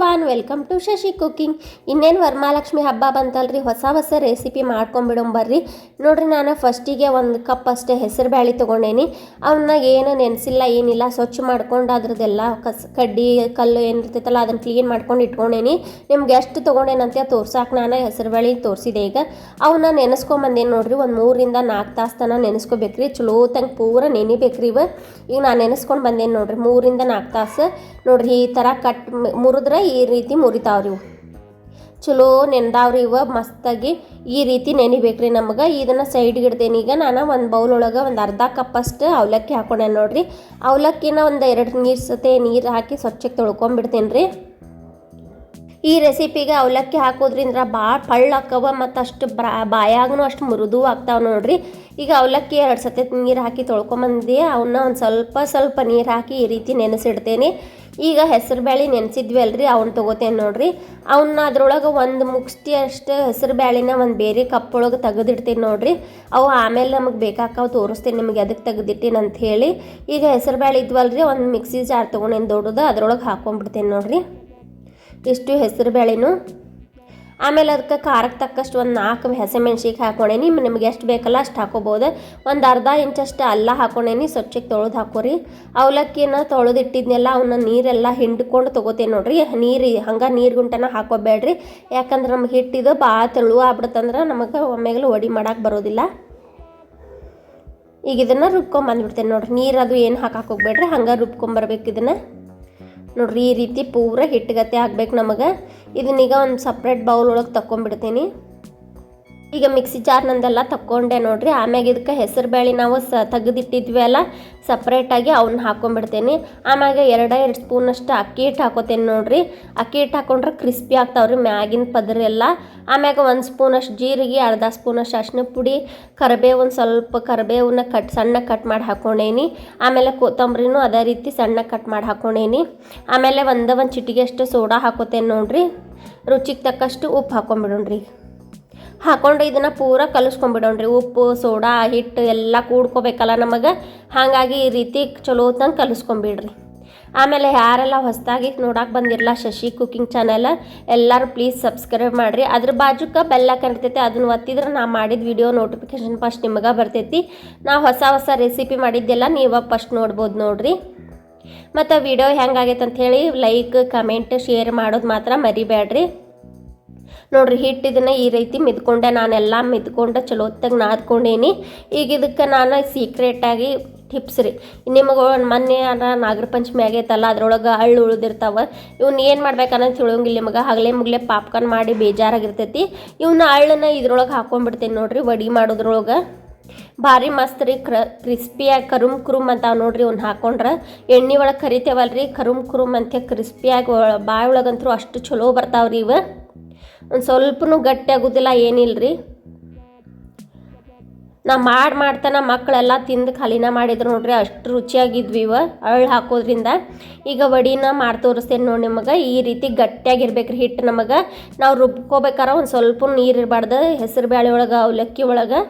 Everyone welcome to Shashi cooking ಇನ್ನೇನು ವರಮಹಾಲಕ್ಷ್ಮಿ ಹಬ್ಬ ಬಂತಲ್ರಿ? ಹೊಸ ಹೊಸ ರೆಸಿಪಿ ಮಾಡ್ಕೊಂಬಿಡೋಣ ಬರ್ರಿ. ನೋಡ್ರಿ, ನಾನು ಫಸ್ಟಿಗೆ ಒಂದು ಕಪ್ ಅಷ್ಟೇ ಹೆಸರು ಬ್ಯಾಳಿ ತೊಗೊಂಡೇನಿ. ಅವನ್ನ ಏನು ನೆನೆಸಿಲ್ಲ, ಏನಿಲ್ಲ, ಸ್ವಚ್ಛ ಮಾಡ್ಕೊಂಡು ಅದ್ರದ್ದೆಲ್ಲ ಕಸ್, ಕಡ್ಡಿ, ಕಲ್ಲು ಏನಿರ್ತೈತಲ್ಲ ಅದನ್ನು ಕ್ಲೀನ್ ಮಾಡ್ಕೊಂಡು ಇಟ್ಕೊಂಡೇನಿ. ನಿಮ್ಗೆ ಎಷ್ಟು ತೊಗೊಂಡೇನಂತ ತೋರ್ಸಕ್ಕೆ ನಾನು ಹೆಸರು ಬ್ಯಾಳಿ ತೋರಿಸಿದೆ ಈಗ. ಅವನ್ನ ನೆನೆಸ್ಕೊಂಬಂದೇನು ನೋಡ್ರಿ, ಒಂದು ಮೂರಿಂದ ನಾಲ್ಕು ತಾಸು ತನಕ ನೆನೆಸ್ಕೋಬೇಕ್ರಿ. ಚಲೋ ತಂಗೆ ಪೂರ ನೆನಿಬೇಕ್ರಿ ಇವ. ಈಗ ನಾನು ನೆನೆಸ್ಕೊಂಡು ಬಂದೇನು ನೋಡ್ರಿ, ಮೂರಿಂದ ನಾಲ್ಕು ತಾಸು. ನೋಡ್ರಿ, ಈ ಥರ ಕಟ್ ಮುರಿದ್ರೆ ರೀತಿ ಮುರಿತಾವ್ರಿ ಇವು. ಚಲೋ ನೆನ್ದಾವ್ರಿ ಇವ, ಮಸ್ತಾಗಿ ಈ ರೀತಿ ನೆನಿಬೇಕ್ರಿ ನಮಗೆ. ಇದನ್ನು ಸೈಡ್ಗೆ ಇಡ್ತೇನೆ ಈಗ ನಾನು ಒಂದು ಬೌಲ್ ಒಳಗೆ ಒಂದು ಅರ್ಧ ಕಪ್ಪಷ್ಟು ಅವಲಕ್ಕಿ ಹಾಕೊಂಡೆ ನೋಡಿರಿ. ಅವಲಕ್ಕಿನ ಒಂದು ಎರಡು ನೀರು ಸತೆ ನೀರು ಹಾಕಿ ಸ್ವಚ್ಛಕ್ಕೆ ತೊಳ್ಕೊಂಬಿಡ್ತೇನೆ ರೀ ಈ ರೆಸಿಪಿಗೆ ಅವಲಕ್ಕಿ ಹಾಕೋದ್ರಿಂದ ಭಾಳ ಪಳ್ಳ ಆಕ್ಕವ ಮತ್ತು ಅಷ್ಟು ಬಾಯಾಗೂ ಅಷ್ಟು ಮೃದು ಆಗ್ತಾವೆ ನೋಡ್ರಿ. ಈಗ ಅವಲಕ್ಕಿ ಎರಡು ಸತಿ ನೀರು ಹಾಕಿ ತೊಳ್ಕೊಂಬಂದು ಅವನ್ನ ಒಂದು ಸ್ವಲ್ಪ ಸ್ವಲ್ಪ ನೀರು ಹಾಕಿ ಈ ರೀತಿ ನೆನೆಸಿಡ್ತೇನೆ. ಈಗ ಹೆಸರು ಬ್ಯಾಳಿ ನೆನೆಸಿದ್ವಿ ಅಲ್ರಿ ಅವ್ನ ತೊಗೋತೇನೆ ನೋಡ್ರಿ. ಅವನ್ನ ಅದ್ರೊಳಗೆ ಒಂದು ಮುಗ್ಸ್ತಿ ಅಷ್ಟು ಹೆಸರು ಬ್ಯಾಳಿನ ಒಂದು ಬೇರೆ ಕಪ್ಪೊಳಗೆ ತೆಗೆದಿಡ್ತೀನಿ ನೋಡ್ರಿ. ಅವು ಆಮೇಲೆ ನಮಗೆ ಬೇಕಾಕಾವು ತೋರಿಸ್ತೀನಿ ನಿಮಗೆ ಅದಕ್ಕೆ ತೆಗೆದಿಟ್ಟೀನಿ ಅಂತ ಹೇಳಿ. ಈಗ ಹೆಸರು ಬ್ಯಾಳಿ ಇದ್ವಲ್ರಿ, ಒಂದು ಮಿಕ್ಸಿ ಜಾರ್ ತೊಗೊಂಡೇನು ದೊಡ್ಡದು ಅದ್ರೊಳಗೆ ಹಾಕೊಂಡ್ಬಿಡ್ತೇನೆ ನೋಡ್ರಿ. ಇಷ್ಟು ಹೆಸರು ಬೇಳೆನು. ಆಮೇಲೆ ಅದಕ್ಕೆ ಖಾರಕ್ಕೆ ತಕ್ಕಷ್ಟು ಒಂದು ನಾಲ್ಕು ಹಸಿಮೆಣ್ಸಿಗೆ ಹಾಕೊಂಡೇನಿ ನಿಮ್ಗೆ ಎಷ್ಟು ಬೇಕಲ್ಲ ಅಷ್ಟು ಹಾಕೋಬೋದು. ಒಂದು ಅರ್ಧ ಇಂಚಷ್ಟು ಅಲ್ಲ ಹಾಕೊಂಡೇನಿ ಸ್ವಚ್ಛಕ್ಕೆ ತೊಳೆದು ಹಾಕೋರಿ. ಅವಲಕ್ಕಿನ ತೊಳೆದಿಟ್ಟಿದ್ನೆಲ್ಲ ಅವನ್ನ ನೀರೆಲ್ಲ ಹಿಂಡ್ಕೊಂಡು ತೊಗೋತೇನೆ ನೋಡ್ರಿ. ನೀರು, ಹಂಗೆ ನೀರು ಗುಂಟನ ಹಾಕೋಬೇಡ್ರಿ. ಯಾಕಂದ್ರೆ ನಮ್ಗೆ ಹಿಟ್ಟಿದು ಭಾಳ ತೆಳು ಆಗ್ಬಿಡ್ತಂದ್ರೆ ನಮಗೆ ಒಮ್ಮೆಗಲು ಒಡಿ ಮಾಡಕ್ಕೆ ಬರೋದಿಲ್ಲ. ಈಗ ಇದನ್ನು ರುಬ್ಕೊಂಬಂದ್ಬಿಡ್ತೇನೆ ನೋಡ್ರಿ. ನೀರು ಅದು ಏನು ಹಾಕಕ್ಕೆ ಹೋಗ್ಬೇಡ್ರಿ. ಹಂಗೆ ರುಬ್ಕೊಂಬರ್ಬೇಕು ಇದನ್ನು. ನೋಡ್ರಿ ಈ ರೀತಿ ಪೂರ ಹಿಟ್ಟುಗತ್ತೆ ಆಗ್ಬೇಕು ನಮಗೆ. ಇದನ್ನೀಗ ಒಂದು ಸಪ್ರೇಟ್ ಬೌಲ್ ಒಳಗೆ ತಗೊಂಡ್ಬಿಡ್ತೀನಿ ಈಗ ಮಿಕ್ಸಿ ಜಾರ್ ನಂದೆಲ್ಲ ತಕ್ಕೊಂಡೆ ನೋಡ್ರಿ. ಆಮ್ಯಾಗ ಇದಕ್ಕೆ ಹೆಸರು ಬೇಳೆ ನಾವು ಸ ತೆಗೆದಿಟ್ಟಿದ್ವಿ ಅಲ್ಲ ಸಪ್ರೇಟಾಗಿ ಅವನ್ನ ಹಾಕೊಂಡ್ಬಿಡ್ತೇನೆ ಆಮ್ಯಾಗ ಎರಡು ಎರಡು ಸ್ಪೂನಷ್ಟು ಅಕ್ಕಿ ಹಿಟ್ಟು ಹಾಕೋತೇನೆ ನೋಡ್ರಿ. ಅಕ್ಕಿ ಹಿಟ್ಟು ಹಾಕೊಂಡ್ರೆ ಕ್ರಿಸ್ಪಿ ಆಗ್ತಾವ್ರಿ ಮ್ಯಾಗಿನ ಪದರ ಎಲ್ಲ. ಆಮ್ಯಾಗ ಒಂದು ಸ್ಪೂನಷ್ಟು ಜೀರಿಗೆ, ಅರ್ಧ ಸ್ಪೂನಷ್ಟು ಅರ್ಶಿನ ಪುಡಿ ಕರಿಬೇವು ಒಂದು ಸ್ವಲ್ಪ ಕರಿಬೇವನ್ನ ಕಟ್ ಸಣ್ಣ ಕಟ್ ಮಾಡಿ ಹಾಕೊಂಡೇನಿ. ಆಮೇಲೆ ಕೊತ್ತಂಬರಿನೂ ಅದೇ ರೀತಿ ಸಣ್ಣ ಕಟ್ ಮಾಡಿ ಹಾಕೊಂಡೇನಿ. ಆಮೇಲೆ ಒಂದು ಒಂದು ಚಿಟಿಗೆಷ್ಟು ಸೋಡಾ ಹಾಕೋತೇನೆ ನೋಡ್ರಿ. ರುಚಿಗೆ ತಕ್ಕಷ್ಟು ಉಪ್ಪು ಹಾಕೊಂಡ್ಬಿಡೋಣ್ರಿ ಹಾಕೊಂಡು ಇದನ್ನು ಪೂರ ಕಲಿಸ್ಕೊಂಡ್ಬಿಡೋಣ್ರಿ ಉಪ್ಪು, ಸೋಡಾ, ಹಿಟ್ಟು ಎಲ್ಲ ಕೂಡ್ಕೋಬೇಕಲ್ಲ ನಮಗೆ. ಹಾಗಾಗಿ ಈ ರೀತಿ ಚಲೋ ತಂಗೆ ಕಲಿಸ್ಕೊಂಬಿಡ್ರಿ. ಆಮೇಲೆ ಯಾರೆಲ್ಲ ಹೊಸದಾಗಿ ನೋಡಕ್ಕೆ ಬಂದಿರಲ್ಲ ಶಶಿ ಕುಕಿಂಗ್ ಚಾನಲ್, ಎಲ್ಲರೂ ಪ್ಲೀಸ್ ಸಬ್ಸ್ಕ್ರೈಬ್ ಮಾಡಿರಿ. ಅದ್ರ ಬಾಜುಕ ಬೆಲ್ಲ ಕರಿತೈತೆ ಅದನ್ನು ಒತ್ತಿದ್ರೆ ನಾ ಮಾಡಿದ ವಿಡಿಯೋ ನೋಟಿಫಿಕೇಶನ್ ಫಸ್ಟ್ ನಿಮಗೆ ಬರ್ತೈತಿ. ನಾ ಹೊಸ ಹೊಸ ರೆಸಿಪಿ ಮಾಡಿದ್ದೆಲ್ಲ ನೀವು ಫಸ್ಟ್ ನೋಡ್ಬೋದು ನೋಡಿರಿ. ಮತ್ತು ವಿಡಿಯೋ ಹೆಂಗಾಗೈತೆ ಅಂತ ಹೇಳಿ ಲೈಕ್, ಕಮೆಂಟ್, ಶೇರ್ ಮಾಡೋದು ಮಾತ್ರ ಮರಿಬೇಡ್ರಿ ನೋಡ್ರಿ ಹಿಟ್ಟು ಇದನ್ನ ಈ ರೀತಿ ಮಿದ್ಕೊಂಡೆ. ನಾನೆಲ್ಲ ಮಿದ್ಕೊಂಡು ಚಲೋತ್ತಾಗಿ ನಾದ್ಕೊಂಡೇನಿ. ಈಗ ಇದಕ್ಕೆ ನಾನು ಸೀಕ್ರೆಟಾಗಿ ಟಿಪ್ಸ್ ರೀ. ನಿಮಗೆ ಮೊನ್ನೆ ನಾಗರ ಪಂಚಮಿ ಆಗೈತಲ್ಲ, ಅದ್ರೊಳಗೆ ಹಳ್ಳು ಉಳಿದಿರ್ತಾವೆ. ಇವ್ನ ಏನು ಮಾಡ್ಬೇಕನ್ನೋದು ತಿಳಿಯೋಂಗಿಲ್ಲ ನಿಮಗೆ. ಹಗಲೇ ಮುಗ್ಲೆ ಪಾಪ್ಕಾರ್ನ್ ಮಾಡಿ ಬೇಜಾರಾಗಿರ್ತೈತಿ. ಇವನ್ನ ಹಳ್ಳನ್ನ ಇದ್ರೊಳಗೆ ಹಾಕೊಂಡ್ಬಿಡ್ತೀನಿ ನೋಡ್ರಿ, ವಡಿ ಮಾಡೋದ್ರೊಳಗೆ. ಭಾರಿ ಮಸ್ತ್ ರೀ, ಕ್ರ ಕ್ರಿಸ್ಪಿಯಾಗಿ ಕರುಮ್ ಕುರುಮ್ ಅಂತಾವೆ ನೋಡ್ರಿ ಅವ್ನು ಹಾಕೊಂಡ್ರೆ. ಎಣ್ಣೆ ಒಳಗೆ ಕರಿತೇವಲ್ರಿ, ಕರುಮ್ ಕುರುಮ್ ಅಂತ ಕ್ರಿಸ್ಪಿಯಾಗಿ ಬಾಯಿ ಒಳಗಂತೂ ಅಷ್ಟು ಚಲೋ ಬರ್ತಾವ್ರಿ ಇವ. ಒಂದು ಸ್ವಲ್ಪನು ಗಟ್ಟಿ ಆಗೋದಿಲ್ಲ ಏನಿಲ್ಲ ರೀ ನಾ ಮಾಡಿ ಮಾಡ್ತಾನ ಮಕ್ಕಳೆಲ್ಲ ತಿಂದು ಖಾಲಿನ ಮಾಡಿದ್ರು ನೋಡ್ರಿ, ಅಷ್ಟು ರುಚಿಯಾಗಿದ್ವಿ ಇವ ಅರಳು ಹಾಕೋದ್ರಿಂದ. ಈಗ ವಡಿನ ಮಾಡಿ ತೋರಿಸ್ತೇನೆ ನೋಡಿ ನಿಮಗೆ, ಈ ರೀತಿ ಗಟ್ಟಿಯಾಗಿರ್ಬೇಕು ರೀ ಹಿಟ್ಟು ನಮಗೆ. ನಾವು ರುಬ್ಕೋಬೇಕಾರ ಒಂದು ಸ್ವಲ್ಪ ನೀರು ಇರಬಾರ್ದು, ಹೆಸರು ಬೇಳೆ ಒಳಗೆ, ಅವಲಕ್ಕಿ ಒಳಗೆ.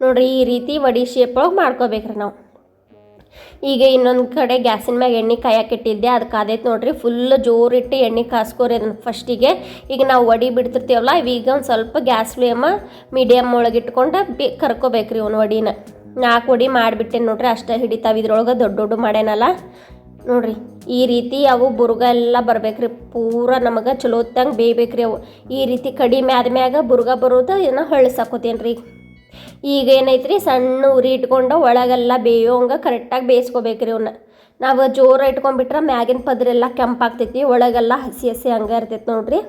ನೋಡ್ರಿ, ಈ ರೀತಿ ವಡಿ ಶೇಪ್ ಒಳಗೆ ಮಾಡ್ಕೋಬೇಕ್ರಿ ನಾವು. ಈಗ ಇನ್ನೊಂದು ಕಡೆ ಗ್ಯಾಸಿನ ಮ್ಯಾಗ ಎಣ್ಣೆ ಕಾಯಕ್ಕೆ ಇಟ್ಟಿದ್ದೆ. ಅದು ಕಾದೈತೆ ನೋಡ್ರಿ ಫುಲ್ ಜೋರಿಟ್ಟು ಎಣ್ಣೆ ಕಾಸ್ಕೋರಿ ಅದನ್ನ ಫಸ್ಟಿಗೆ ಈಗ ನಾವು ವಡಿ ಬಿಡ್ತಿರ್ತೀವಲ್ಲ, ಈಗ ಒಂದು ಸ್ವಲ್ಪ ಗ್ಯಾಸ್ ಫ್ಲೇಮ ಮೀಡಿಯಮ್ ಒಳಗೆ ಇಟ್ಕೊಂಡು ಬಿ, ಕರ್ಕೋಬೇಕ್ರಿ ಅವ್ನು ವಡಿನ. ನಾಲ್ಕು ವಡಿ ಮಾಡಿಬಿಟ್ಟೆ ನೋಡ್ರಿ, ಅಷ್ಟೇ ಹಿಡಿತಾವೆ. ಇದ್ರೊಳಗೆ ದೊಡ್ಡ ದೊಡ್ಡ ಮಾಡ್ಯಾನಲ್ಲ ನೋಡ್ರಿ, ಈ ರೀತಿ ಅವು ಬುರ್ಗ ಎಲ್ಲ ಬರ್ಬೇಕ್ರಿ. ಪೂರ ನಮಗೆ ಚಲೋತ್ತಂಗೆ ಬೇಯ್ಬೇಕ್ರಿ ಅವು. ಈ ರೀತಿ ಕಡಿಮೆ ಆದ್ಮ್ಯಾಗ ಬುರ್ಗ ಬರೋದು, ಇದನ್ನ ಹೊಳ್ಸಾಕೋತೇನೆ ರೀ ಈಗ ಏನೈತ್ರಿ? ಸಣ್ಣ ಉರಿ ಇಟ್ಕೊಂಡು ಒಳಗೆಲ್ಲ ಬೇಯೋಂಗೆ ಕರೆಕ್ಟಾಗಿ ಬೇಯಿಸ್ಕೋಬೇಕ್ರಿ ಅವನ್ನ ನಾವು ಜೋರ ಇಟ್ಕೊಂಡ್ಬಿಟ್ರೆ ಮ್ಯಾಗಿನ ಪದರೆಲ್ಲ ಕೆಂಪಾಗ್ತೈತಿ, ಒಳಗೆಲ್ಲ ಹಸಿ ಹಸಿ ಹಂಗೆ ಇರ್ತೈತಿ ನೋಡ್ರಿ.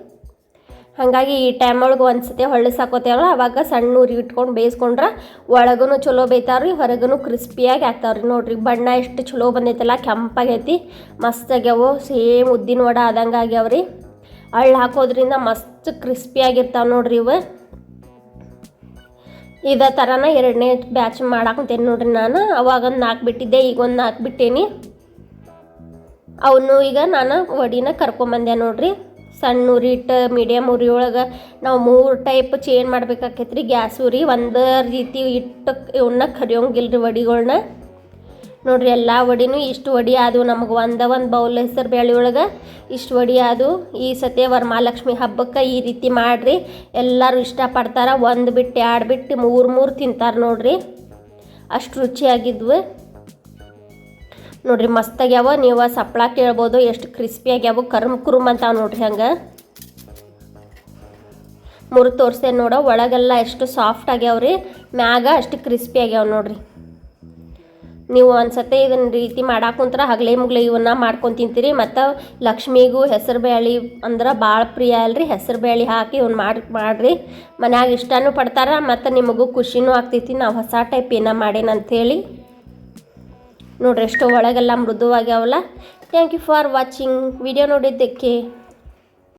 ಹಾಗಾಗಿ ಈ ಟೈಮ್ ಒಳಗೆ ಒಂದು ಸತಿ ಹೊಳ್ಸಾಕೋತೇವಲ್ಲ ಅವಾಗ ಸಣ್ಣ ಉರಿ ಇಟ್ಕೊಂಡು ಬೇಯಿಸ್ಕೊಂಡ್ರೆ ಒಳಗೂ ಚಲೋ ಬೇಯ್ತಾವ್ರಿ ಹೊರಗೂ ಕ್ರಿಸ್ಪಿಯಾಗಿ ಆಗ್ತಾವ್ರಿ ನೋಡ್ರಿ. ಬಣ್ಣ ಎಷ್ಟು ಚಲೋ ಬಂದೈತಲ್ಲ, ಕೆಂಪಾಗೈತಿ. ಮಸ್ತ್ ಆಗ್ಯಾವು, ಸೇಮ್ ಉದ್ದಿನ ವಡ ಆದಂಗೆ ಆಗ್ಯಾವ್ರಿ. ಹಳ್ಳು ಹಾಕೋದ್ರಿಂದ ಮಸ್ತ್ ಕ್ರಿಸ್ಪಿಯಾಗಿರ್ತಾವೆ ನೋಡ್ರಿ ಇವು. ಇದೇ ಥರನ ಎರಡನೇ ಬ್ಯಾಚ್ ಮಾಡಾಕಂತೇನೆ ನೋಡ್ರಿ ನಾನು. ಅವಾಗ ಒಂದು ನಾಲ್ಕು ಬಿಟ್ಟಿದ್ದೆ, ಈಗ ಒಂದು ನಾಲ್ಕು ಬಿಟ್ಟೇನಿ. ಅವನು ಈಗ ನಾನು ವಡಿನ ಕರ್ಕೊಂಬಂದೆ ನೋಡ್ರಿ. ಸಣ್ಣ ಉರಿ ಇಟ್ಟು ಮೀಡಿಯಮ್ ಉರಿ ಒಳಗೆ ನಾವು ಮೂರು ಟೈಪ್ ಚೇಂಜ್ ಮಾಡ್ಬೇಕಾಕೈತ್ರಿ. ಗ್ಯಾಸ್ ಉರಿ ಒಂದು ರೀತಿ ಇಟ್ಟು ಇವನ್ನ ಕರಿಯೋಂಗಿಲ್ಲ ರೀ ವಡಿಗಳ್ನ. ನೋಡ್ರಿ, ಎಲ್ಲ ವಡಿನೂ ಇಷ್ಟು ವಡಿ ಆದವು. ನಮಗೆ ಒಂದ ಒಂದು ಬೌಲ್ ಹೆಸರು ಬೇಳೆ ಒಳಗೆ ಇಷ್ಟು ವಡಿ ಆದವು. ಈ ಸತಿ ವರಮಹಾಲಕ್ಷ್ಮಿ ಹಬ್ಬಕ್ಕೆ ಈ ರೀತಿ ಮಾಡಿರಿ. ಎಲ್ಲರೂ ಇಷ್ಟಪಡ್ತಾರೆ. ಒಂದು ಬಿಟ್ಟು ಎರಡು ಬಿಟ್ಟು ಮೂರು ಮೂರು ತಿಂತಾರೆ ನೋಡ್ರಿ. ಅಷ್ಟು ರುಚಿಯಾಗಿದ್ವು. ನೋಡ್ರಿ ಮಸ್ತಾಗ್ಯಾವ ನೀವು ಸಪ್ಳ ಕೇಳ್ಬೋದು, ಎಷ್ಟು ಕ್ರಿಸ್ಪಿ ಆಗ್ಯಾವ ಕರ್ಮ್ ಕುರುಮ್ ಅಂತಾವೆ ನೋಡ್ರಿ ಹಂಗೆ. ಮುರು ತೋರಿಸ್ತೇನೆ ನೋಡೋ, ಒಳಗೆಲ್ಲ ಎಷ್ಟು ಸಾಫ್ಟ್ ಆಗ್ಯಾವ್ರಿ ಮ್ಯಾಗ ಅಷ್ಟು ಕ್ರಿಸ್ಪಿ ಆಗ್ಯಾವ ನೋಡ್ರಿ. ನೀವು ಅನ್ಸತ್ತೆ ಇದನ್ನ ರೀತಿ ಮಾಡಾಕ ಕುಂತ್ರ ಹಗಲೇ ಮುಗ್ಲೆ ಇವನ್ನ ಮಾಡ್ಕೊಂಡು ತಿಂತೀರಿ. ಮತ್ತು ಲಕ್ಷ್ಮಿಗೂ ಹೆಸರು ಬೇಳೆ ಅಂದ್ರೆ ಭಾಳ ಪ್ರಿಯ ಅಲ್ರಿ. ಹೆಸರು ಬೇಳೆ ಹಾಕಿ ಇವ್ನ ಮಾಡಿ, ಮಾಡಿರಿ. ಮನ್ಯಾಗ ಇಷ್ಟನೂ ಪಡ್ತಾರೆ ಮತ್ತು ನಿಮಗೂ ಖುಷಿನೂ ಆಗ್ತೈತಿ. ನಾವು ಹೊಸ ಟೈಪ್ ಏನ ಮಾಡೇನ ಅಂಥೇಳಿ ನೋಡ್ರಿ ಎಷ್ಟು ಒಳಗೆಲ್ಲ ಮೃದುವಾಗ್ಯಾವಲ್ಲ thank you for watching video ನೋಡಿದ್ದಕ್ಕೆ